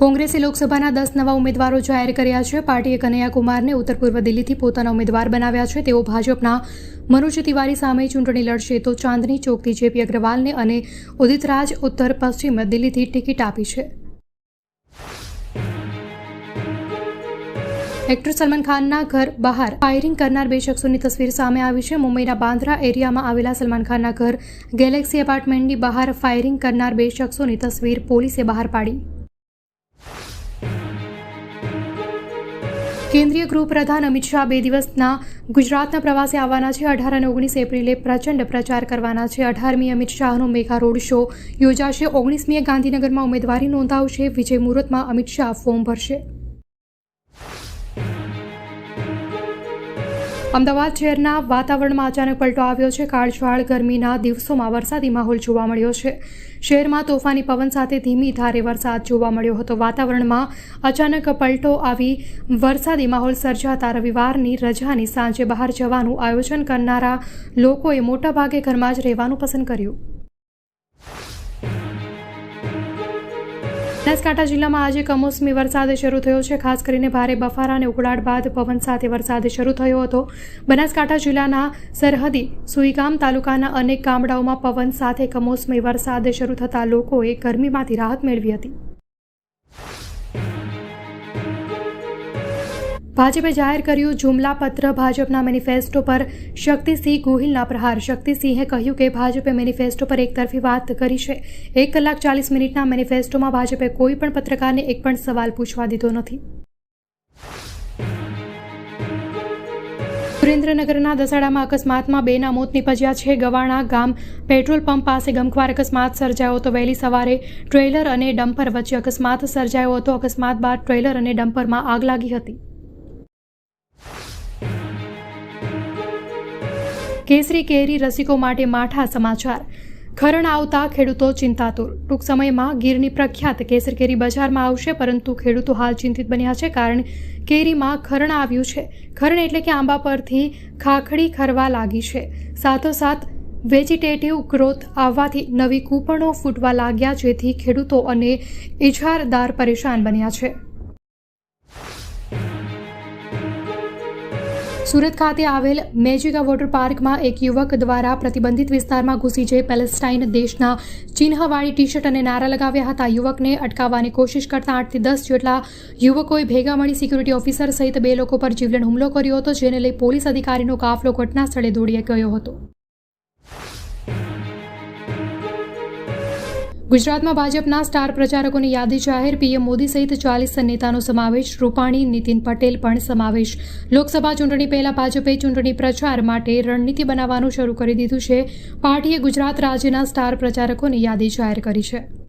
કોંગ્રેસે લોકસભાના દસ નવા ઉમેદવારો જાહેર કર્યા છે. પાર્ટીએ કનૈયા કુમારને ઉત્તર પૂર્વ દિલ્હીથી પોતાના ઉમેદવાર બનાવ્યા છે. તેઓ ભાજપના મનોજ તિવારી સામે ચૂંટણી લડશે. તો ચાંદની ચોકથી જેપી અગ્રવાલને અને ઉદિતરાજ ઉત્તર પશ્ચિમ દિલ્હીથી ટિકિટ આપી છે. એક્ટર સલમાન ખાનના ઘર બહાર ફાયરિંગ કરનાર બે શખ્સોની તસવીર સામે આવી છે. મુંબઈના બાંદ્રા એરિયામાં આવેલા સલમાન ખાનના ઘર ગેલેક્સી એપાર્ટમેન્ટની બહાર ફાયરિંગ કરનાર બે શખ્સોની તસવીર પોલીસે બહાર પાડી. કેન્દ્રીય ગૃહપ્રધાન અમિત શાહ બે દિવસના ગુજરાતના પ્રવાસે આવવાના છે. અઢાર અને ઓગણીસ એપ્રિલે પ્રચંડ પ્રચાર કરવાના છે. અઢારમી અમિત શાહનો મેઘા રોડ શો યોજાશે. ઓગણીસમીએ ગાંધીનગરમાં ઉમેદવારી નોંધાવશે. વિજય મુહૂર્તમાં અમિત શાહ ફોર્મ ભરશે. અમદાવાદ શહેરના વાતાવરણમાં અચાનક પલટો આવ્યો છે. કાળઝાળ ગરમીના દિવસોમાં વરસાદી માહોલ જોવા મળ્યો છે. શહેરમાં તોફાની પવન સાથે ધીમી ધારે વરસાદ જોવા મળ્યો હતો. વાતાવરણમાં અચાનક પલટો આવી વરસાદી માહોલ સર્જાતા રવિવારની રજાની સાંજે બહાર જવાનું આયોજન કરનારા લોકોએ મોટાભાગે ઘરમાં જ રહેવાનું પસંદ કર્યું. બનાસકાંઠા જિલ્લામાં આજે કમોસમી વરસાદ શરૂ થયો છે. ખાસ કરીને ભારે બફારા અને ઉકળાટ બાદ પવન સાથે વરસાદ શરૂ થયો હતો. બનાસકાંઠા જિલ્લાના સરહદી, સુઈગામ તાલુકાના અનેક ગામડાઓમાં પવન સાથે કમોસમી વરસાદ શરૂ થતાં લોકોએ ગરમીમાંથી રાહત મેળવી હતી. ભાજપે જાહેર કર્યું જુમલા પત્ર ભાજપના મેનિફેસ્ટો પર. શક્તિસિંહ ગોહિલના પ્રહાર. શક્તિસિંહે કહ્યું કે ભાજપે મેનિફેસ્ટો પર એકતરફી વાત કરી છે. એક કલાક ચાલીસ મિનિટના મેનિફેસ્ટોમાં ભાજપે કોઈ પણ પત્રકારને એક પણ સવાલ પૂછવા દીધો નથી. સુરેન્દ્રનગરના દસાડામાં અકસ્માતમાં બેના મોત નીપજ્યા છે ગવાણા ગામ. પેટ્રોલ પંપ પાસે ગમખ્વાર અકસ્માત સર્જાયો હતો. વહેલી સવારે ટ્રેલર અને ડમ્પર વચ્ચે અકસ્માત સર્જાયો હતો. અકસ્માત બાદ ટ્રેલર અને ડમ્પરમાં આગ લાગી હતી. કેસરી કેરી રસિકો માટે માઠા સમાચાર. ખરણ આવતા ખેડૂતો ચિંતાતુર. ટૂંક સમયમાં ગીરની પ્રખ્યાત કેસર કેરી બજારમાં આવશે, પરંતુ ખેડૂતો હાલ ચિંતિત બન્યા છે કારણ કેરીમાં ખરણ આવ્યું છે. ખરણ એટલે કે આંબા પરથી ખાખડી ખરવા લાગી છે. સાથોસાથ, વેજીટેટિવ ગ્રોથ આવવાથી નવી કૂપણો ફૂટવા લાગ્યા, જેથી ખેડૂતો અને ઇજારદાર પરેશાન બન્યા છે. સુરત ખાતે આવેલ મેજિકા વોટર પાર્કમાં એક યુવક દ્વારા પ્રતિબંધિત વિસ્તારમાં ઘૂસી જઈ પેલેસ્ટાઇન દેશના ચિહ્નવાળી ટી શર્ટ અને નારા લગાવ્યા હતા. યુવકને અટકાવવાની કોશિશ કરતા આઠથી દસ જેટલા યુવકોએ ભેગા મળી સિક્યુરિટી ઓફિસર સહિત બે લોકો પર જીવલેણ હુમલો કર્યો હતો, જેને લઈ પોલીસ અધિકારીનો કાફલો ઘટના સ્થળે દોડી ગયો હતો. ગુજરાતમાં ભાજપના સ્ટાર પ્રચારકોની યાદી જાહેર. પીએમ મોદી સહિત ચાલીસ નેતાનો સમાવેશ. રૂપાણી, નીતિન પટેલ પણ સમાવેશ. લોકસભા ચૂંટણી પહેલા ભાજપે ચૂંટણી પ્રચાર માટે રણનીતિ બનાવવાનું શરૂ કરી દીધું છે. પાર્ટીએ ગુજરાત રાજ્યના સ્ટાર પ્રચારકોની યાદી જાહેર કરી છે.